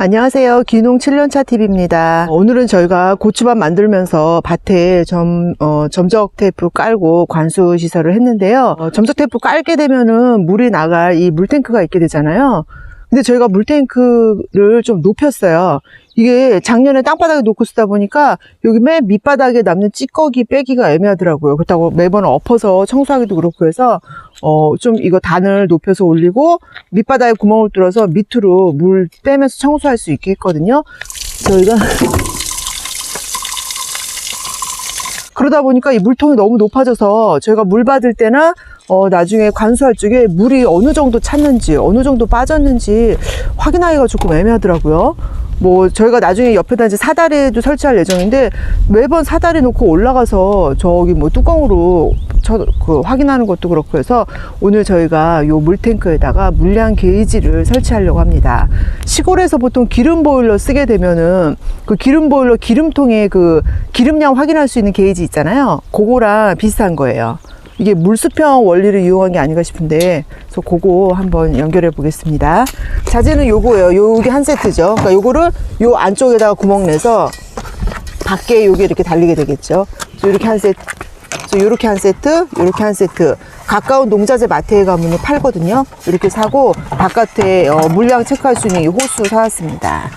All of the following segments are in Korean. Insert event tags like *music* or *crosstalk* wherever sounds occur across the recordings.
안녕하세요. 귀농 7년차 TV입니다. 오늘은 저희가 고추밥 만들면서 밭에 점, 어, 점적 테이프 깔고 관수 시설을 했는데요. 어, 점적 테이프 깔게 되면은 물이 나갈 이 물탱크가 있게 되잖아요. 근데 저희가 물탱크를 좀 높였어요. 이게 작년에 땅바닥에 놓고 쓰다 보니까 여기 맨 밑바닥에 남는 찌꺼기 빼기가 애매하더라고요. 그렇다고 매번 엎어서 청소하기도 그렇고 해서 어, 좀 이거 단을 높여서 올리고 밑바닥에 구멍을 뚫어서 밑으로 물 빼면서 청소할 수 있게 했거든요. 저희가 *laughs* 그러다 보니까 이 물통이 너무 높아져서 저희가 물 받을 때나 어, 나중에 관수할 적에 물이 어느 정도 찼는지 어느 정도 빠졌는지 확인하기가 조금 애매하더라고요. 뭐 저희가 나중에 옆에다 이제 사다리도 설치할 예정인데 매번 사다리 놓고 올라가서 저기 뭐 뚜껑으로 저, 그 확인하는 것도 그렇고 해서 오늘 저희가 요 물탱크에다가 물량 게이지를 설치하려고 합니다. 시골에서 보통 기름 보일러 쓰게 되면은 그 기름 보일러 기름통에 그 기름량 확인할 수 있는 게이지 있잖아요. 그거랑 비슷한 거예요. 이게 물수평 원리를 이용한 게 아닌가 싶은데 그래서 그거 한번 연결해 보겠습니다. 자재는 요거예요. 요게 한 세트죠. 그러니까 요거를 요 안쪽에다가 구멍 내서 밖에 요게 이렇게 달리게 되겠죠. 이렇게 한 세트, 요렇게 한 세트, 요렇게 한 세트. 가까운 농자재 마트에 가면 팔거든요. 이렇게 사고 바깥에 어, 물량 체크할 수 있는 이 호수 사왔습니다.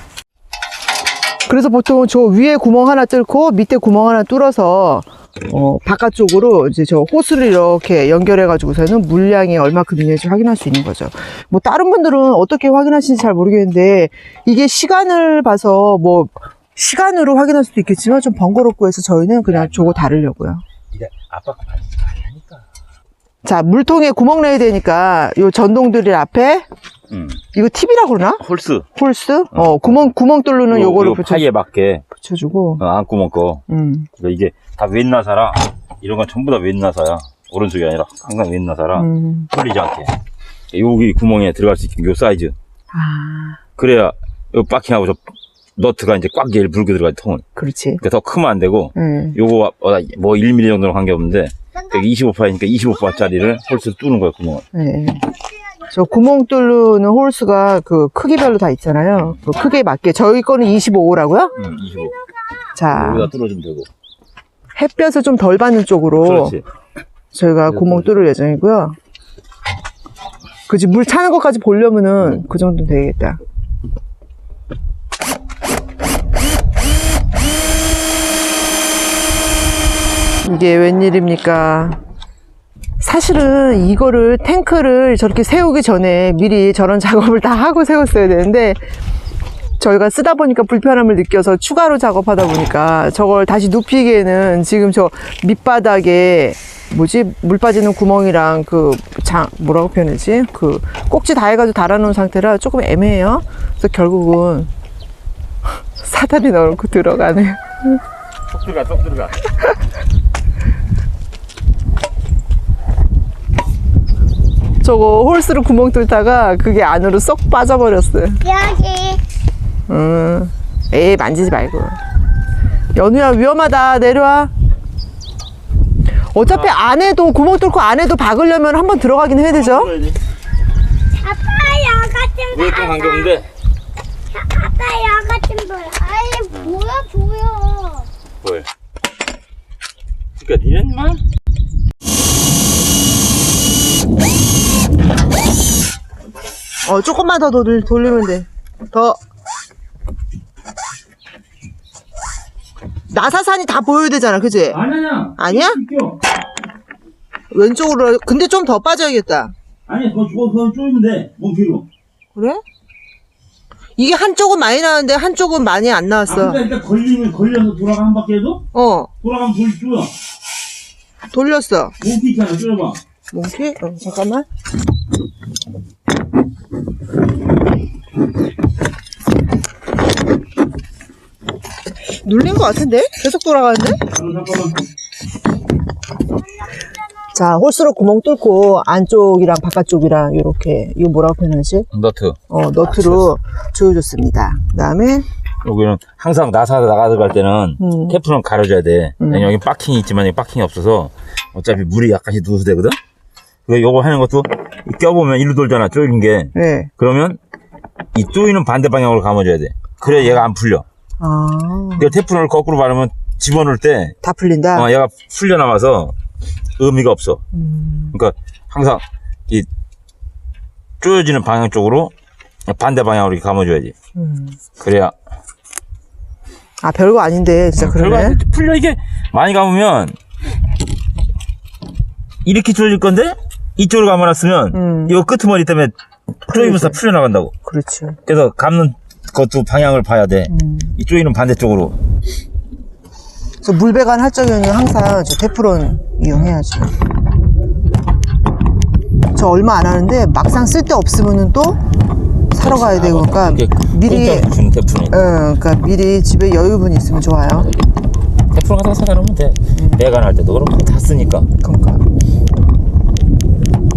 그래서 보통 저 위에 구멍 하나 뚫고 밑에 구멍 하나 뚫어서 어, 바깥쪽으로 이제 저 호스를 이렇게 연결해 가지고서는 물량이 얼마큼 있는지 확인할 수 있는 거죠. 뭐 다른 분들은 어떻게 확인하시는지 잘 모르겠는데 이게 시간을 봐서 뭐 시간으로 확인할 수도 있겠지만 좀 번거롭고 해서 저희는 그냥 저거 다르려고요. 이게 아빠가. 자, 물통에 구멍 내야 되니까 요 전동드릴 앞에 응. 이거 팁이라 그러나? 홀스. 홀스? 어, 구멍 구멍 뚫는 요- 요거를 요 붙여 파이에 맞게 붙여주고. 어, 안구멍 거. 음. 그러니까 이게 다 왼나사라. 이런 건 전부 다 왼나사야. 오른쪽이 아니라 항상 왼나사라. 음. 뚫리지 않게. 여기 구멍에 들어갈 수 있게 요 사이즈. 아, 그래야 요 박킹하고 저 너트가 이제 꽉 제일 붉게 들어가지 통은. 그렇지. 그러니까 더 크면 안 되고 음. 요거 어, 뭐 1mm 정도는 관계없는데 25파이니까 25파짜리를 홀스 뚫는 거야 구멍을. 네. 저 구멍 뚫는 홀수가 그 크기별로 다 있잖아요. 그 크기에 맞게. 저희 거는 25라고요? 응, 25. 자, 여기다 뚫어주면 되고. 햇볕을 좀 덜 받는 쪽으로 그렇지. 저희가 구멍 뚫을 예정이고요. 그지 물 차는 것까지 보려면은 그 정도 되겠다. 이게 웬일입니까? 사실은 이거를 탱크를 저렇게 세우기 전에 미리 저런 *laughs* 작업을 다 하고 세웠어야 되는데 저희가 쓰다 보니까 불편함을 느껴서 추가로 작업하다 보니까 저걸 다시 눕히기에는 지금 저 밑바닥에 뭐지 물 빠지는 구멍이랑 그 장 뭐라고 표현하지 그 꼭지 다 해가지고 달아놓은 상태라 조금 애매해요. 그래서 결국은 *laughs* 사다리 넣고 들어가네요. 쏙 들어가, 쏙 들어가. *laughs* 저거 홀스로 구멍 뚫다가 그게 안으로 쏙 빠져버렸어요. 여기 음, 에이 만지지 말고. 연우야 위험하다 내려와. 어차피 안에도 구멍 뚫고 안에도 박으려면 한번 들어가긴 해야 되죠. 아빠 여가 좀 왜 이렇게 관계없는데? 아빠 여가 좀 보여 아니 뭐야 보여 뭘? 그니까 니는 만 어 조금만 더 돌, 돌리면 돼. 더. 나사산이 다 보여야 되잖아, 그지? 아니야. 아니야? 껴. 왼쪽으로. 근데 좀 더 빠져야겠다. 아니야, 더 주고 더 쪼이면 돼. 몸피로. 그래? 이게 한쪽은 많이 나왔는데 한쪽은 많이 안 아, 나왔어. 그러니까 일단 걸리면 걸려서 돌아가 한 바퀴 해도 어, 돌아가면 돌 쪼여. 돌렸어. 몸피 있잖아, 쪼여봐. 몽키? 어, 잠깐만. 눌린 것 같은데? 계속 돌아가는데? 자, 홀수로 구멍 뚫고 안쪽이랑 바깥쪽이랑 이렇게 이거 뭐라고 표현하지? 너트. 어, 너트로 조여줬습니다. 그 다음에 여기는 항상 나사 나가 들어갈 때는 음. 테프는 가려줘야 돼. 음. 왜냐면 여기 박킹이 있지만 여기 박킹이 없어서 어차피 물이 약간씩 누수 되거든. 그 요거 하는 것도 껴보면 일로 돌잖아, 쪼이는 게. 네. 그러면 이 조이는 반대 방향으로 감아줘야 돼. 그래 얘가 안 풀려. 아, 이거 테프론을 거꾸로 바르면 집어넣을 때 다 풀린다. 어, 얘가 풀려 나와서 의미가 없어. 음, 그러니까 항상 이 조여지는 방향 쪽으로 반대 방향으로 이렇게 감아줘야지. 음. 그래야 아, 별거 아닌데, 진짜 별거 그러네. 아니지. 풀려 이게 많이 감으면 이렇게 조여질 건데 이쪽으로 감아놨으면 음. 이거 끄트머리 때문에 조이면서 풀려 나간다고. 그렇지. 그래서 감는 것도 방향을 봐야 돼. 음. 이 조이는 반대쪽으로. 저 물배관 할 적에는 항상 저 테프론 이용해야지. 저 얼마 안 하는데 막상 쓸데 없으면은 또 사러 가야 되고 그러니까 미리 테프론. 어, 그러니까 미리 집에 여유분이 있으면 좋아요. 테프론 같은 거 사다 놓으면 돼. 배관 할 때도 그렇고 다 쓰니까. 그러니까.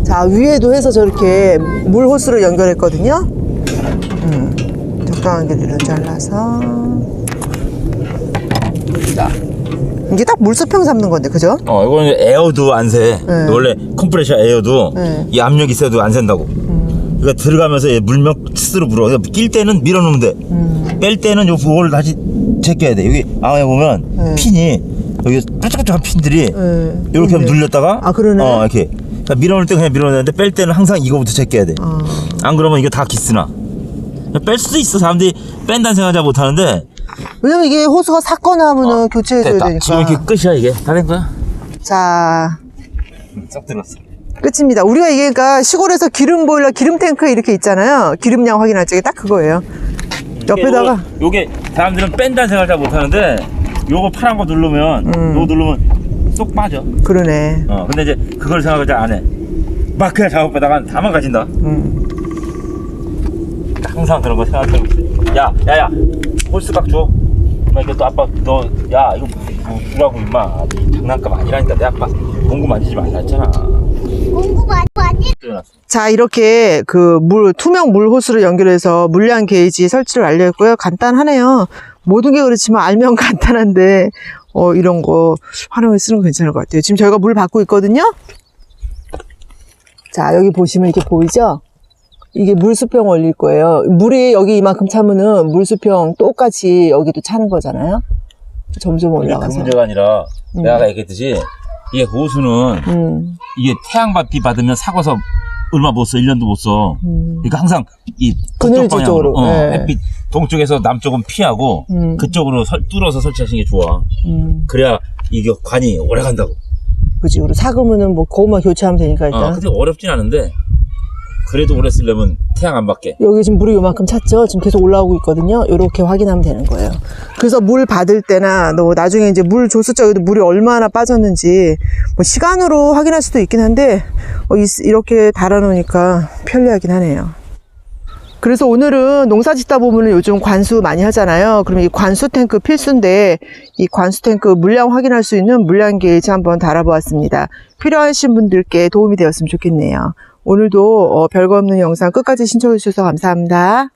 자 위에도 해서 저렇게 물 호스를 연결했거든요. 음, 적당한 길이로 잘라서 자. 이게 딱 물수평 잡는 건데 그죠? 어, 이거는 에어도 안 새. 네. 원래 컴프레셔 에어도 네. 이 압력 있어도 안 샌다고. 그러니까 들어가면서 얘 물면 스스로 불어. 그러니까 낄 때는 밀어놓으면 돼. 음, 뺄 때는 요 부호를 다시 제껴야 돼. 여기 안에 보면 네. 핀이 여기 뾰족뾰족한 핀들이 네. 이렇게 하면 네. 눌렸다가 아, 그러네. 어, 이렇게. 그러니까 밀어놓을 때 그냥 밀어넣는데 뺄 때는 항상 이거부터 제껴야 돼. 아. 안 그러면 이거 다 기스나. 뺄 수도 있어. 사람들이 뺀다는 생각 잘 못하는데. 왜냐면 이게 호수가 샀거나 하면은 교체해줘야 됐다. 되니까. 지금 이렇게 끝이야 이게. 다 된 거야? 자, 쏙 들었어. 끝입니다. 우리가 이게 그러니까 시골에서 기름 보일러, 기름 탱크 이렇게 있잖아요. 기름량 확인할 적에 딱 그거예요. 옆에다가 요게, 요게 사람들은 뺀다는 생각 잘 못하는데 요거 파란 거 누르면 음. 요거 누르면 쏙 빠져. 그러네. 어 근데 이제 그걸 생각을 잘안 해. 막 그냥 작업하다가 다 망가진다. 음. 항상 그런 거 생각하고 있어. 야, 야, 야, 홀스각 줘. 막 이게 또 아빠 너, 야 이거 뭐 주라고 임마. 이 장난감 아니라니까 내 아빠 공구 만지지 말라 했잖아. 자, 이렇게 그 물, 투명 물 호스를 연결해서 물량 게이지 설치를 완료했고요. 간단하네요. 모든 게 그렇지만 알면 *laughs* 간단한데, 어, 이런 거 활용해 쓰는 거 괜찮을 것 같아요. 지금 저희가 물 받고 있거든요. 자, 여기 보시면 이렇게 보이죠? 이게 물수평 올릴 거예요. 물이 여기 이만큼 차면은 물수평 똑같이 여기도 차는 거잖아요. 점점 올라가서. 문제가 아니라 음. 내가 얘기했듯이 이게 호수는 음, 이게 태양빛 받으면 사고서 얼마 못 써, 1년도 못 써. 음. 그러니까 항상 이 북쪽 방향으로 쪽으로, 어, 네. 햇빛 동쪽에서 남쪽은 피하고 음. 그쪽으로 설- 뚫어서 설치하시는 게 좋아. 음. 그래야 이게 관이 오래 간다고. 그지. 우리 사그면은 뭐 그것만 교체하면 되니까 일단. 어, 근데 어렵진 않은데 그래도 오래 쓰려면 태양 안 받게. 여기 지금 물이 요만큼 찼죠? 지금 계속 올라오고 있거든요. 이렇게 확인하면 되는 거예요. 그래서 물 받을 때나 너 나중에 이제 물 줬을 적에도 물이 얼마나 빠졌는지 뭐 시간으로 확인할 수도 있긴 한데 어, 이- 이렇게 달아놓으니까 편리하긴 하네요. 그래서 오늘은 농사 짓다 보면 요즘 관수 많이 하잖아요. 그럼 이 관수 탱크 필수인데 이 관수 탱크 물량 확인할 수 있는 물량 게이지 한번 달아보았습니다. 필요하신 분들께 도움이 되었으면 좋겠네요. 오늘도 어, 별거 없는 영상 끝까지 신청해 주셔서 감사합니다.